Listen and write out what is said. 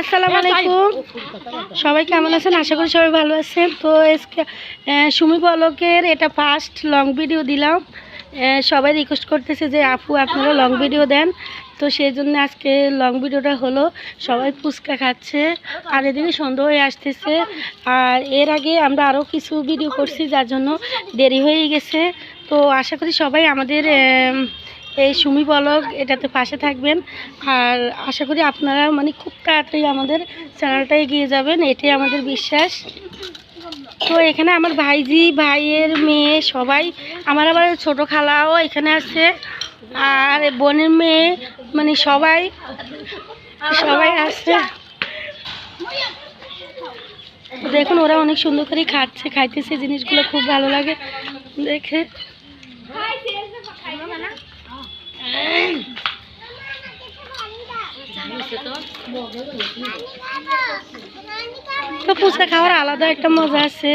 আসসালামু আলাইকুম। সবাই কেমন আছেন? আশা করি সবাই ভালো আছেন। তো আজকে সুমি পলকের এটা ফার্স্ট লং ভিডিও দিলাম। সবাই রিকোয়েস্ট করতেছে যে আপু আপনারা লং ভিডিও দেন। তো সেই জন্য আজকে লং ভিডিওটা হলো সবাই ফুচকা খাচ্ছে। আর এদিকে সন্ধ্যা হয়ে আসতেছে। আর এর আগে আমরা আরও কিছু ভিডিও করছি যার জন্য দেরি হয়ে গেছে। তো আশা করি সবাই আমাদের এই সুমি বলক, এটাতে পাশে থাকবেন। আর আশা করি আপনারা মানে খুব তাড়াতাড়ি আমাদের চ্যানেলটা এগিয়ে যাবেন, এটাই আমাদের বিশ্বাস। তো এখানে আমার ভাইজি, ভাইয়ের মেয়ে সবাই, আমার আবার ছোটো খালাও এখানে আছে। আর বোনের মেয়ে মানে সবাই সবাই তো দেখুন, ওরা অনেক সুন্দর করে খাচ্ছে, খাইতেছে, জিনিসগুলো খুব ভালো লাগে দেখে। তো ফুচকা খাওয়ার আলাদা একটা মজা আছে।